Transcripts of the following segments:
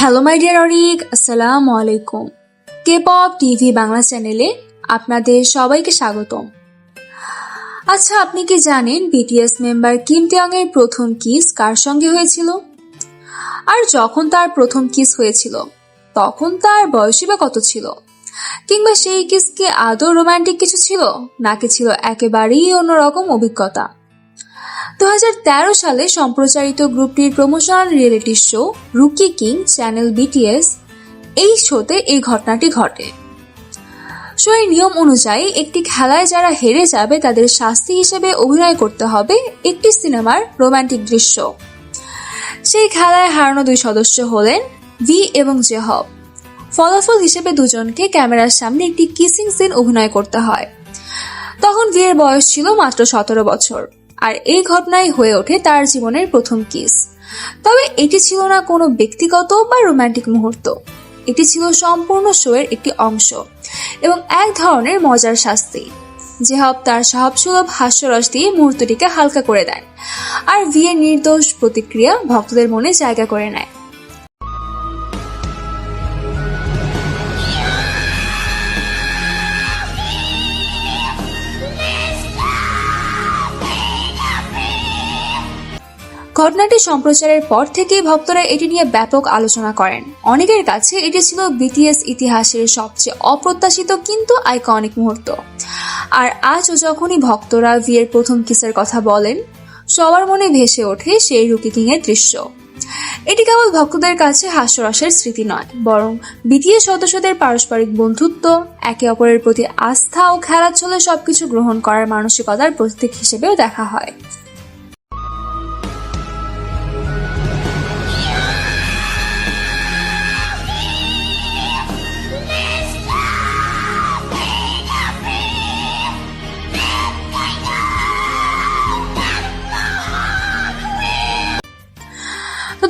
Hello my dear Arik আসসালামু আলাইকুম K pop TV Bangla চ্যানেলে আপনাদের সবাইকে স্বাগতম। আচ্ছা আপনি কি জানেন বিটিএস মেম্বার কিম তেয়ং এর প্রথম কিস কার সঙ্গে হয়েছিল? আর যখন তার প্রথম কিস হয়েছিল, তখন তার বয়সই বা কত ছিল? কিংবা সেই কিস কি আদৌ রোমান্টিক কিছু ছিল? নাকি ছিল একেবারেই অন্যরকম অভিজ্ঞতা? দু হাজার তেরো সালে সম্প্রচারিত গ্রুপটির promotional reality show, rookie king, channel BTS এই শোতে এই ঘটনাটি ঘটে। শোয়ের নিয়ম অনুযায়ী, একটি খেলায় যারা হেরে যাবে, তাদের শাস্তি হিসেবে অভিনয় করতে হবে একটি সিনেমার রোমান্টিক দৃশ্য। সেই খেলায় হারানো দুই সদস্য হলেন ভি এবং জেহব। ফলাফল হিসেবে দুজনকে ক্যামেরার সামনে একটি কিসিং সিন অভিনয় করতে হয়। তখন ভিয়ের বয়স ছিল মাত্র সতেরো বছর। আর এই ঘটনাই হয়ে ওঠে তার জীবনের প্রথম কিস। তবে এটি ছিল না কোনো ব্যক্তিগত বা রোম্যান্টিক মুহূর্ত। এটি ছিল সম্পূর্ণ শোয়ের একটি অংশ এবং এক ধরনের মজার শাস্তি। জেহব তার স্বভাবসুলভ হাস্যরস দিয়ে মুহূর্তটিকে হালকা করে দেন আর ভিয়ের নির্দোষ প্রতিক্রিয়া ভক্তদের মনে জায়গা করে নেয়। ঘটনাটি সম্প্রচারের পর থেকেই ভক্তরা এটি নিয়ে ব্যাপক আলোচনা করেন। অনেকের কাছে এটি ছিল বিটিএস ইতিহাসের সবচেয়ে অপ্রত্যাশিত কিন্তু আইকনিক মুহূর্ত। আর আজও যখনই ভক্তরা ভিয়ের প্রথম কিসের কথা বলেন, সবার মনে ভেসে ওঠে সেই রুকি কিং এর দৃশ্য। এটি কেবল ভক্তদের কাছে হাস্যরসের স্মৃতি নয়, বরং বিটিএস সদস্যদের পারস্পরিক বন্ধুত্ব, একে অপরের প্রতি আস্থা ও খেলার ছলে সবকিছু গ্রহণ করার মানসিকতার প্রতীক হিসেবেও দেখা হয়।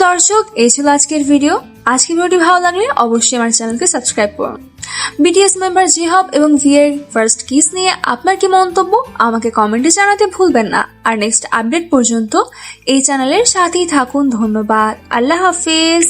দর্শক, এই ছিল আজকের ভিডিও আজকের ভিডিওটি ভালো লাগলে অবশ্যই আমার চ্যানেলকে সাবস্ক্রাইব করুন। বিটিএস মেম্বার জিহব এবং ভিয়ের ফার্স্ট কিস নিয়ে আপনার কি মন্তব্য, আমাকে কমেন্টে জানাতে ভুলবেন না। আর নেক্সট আপডেট পর্যন্ত এই চ্যানেলের সাথেই থাকুন। ধন্যবাদ। আল্লাহ হাফিজ।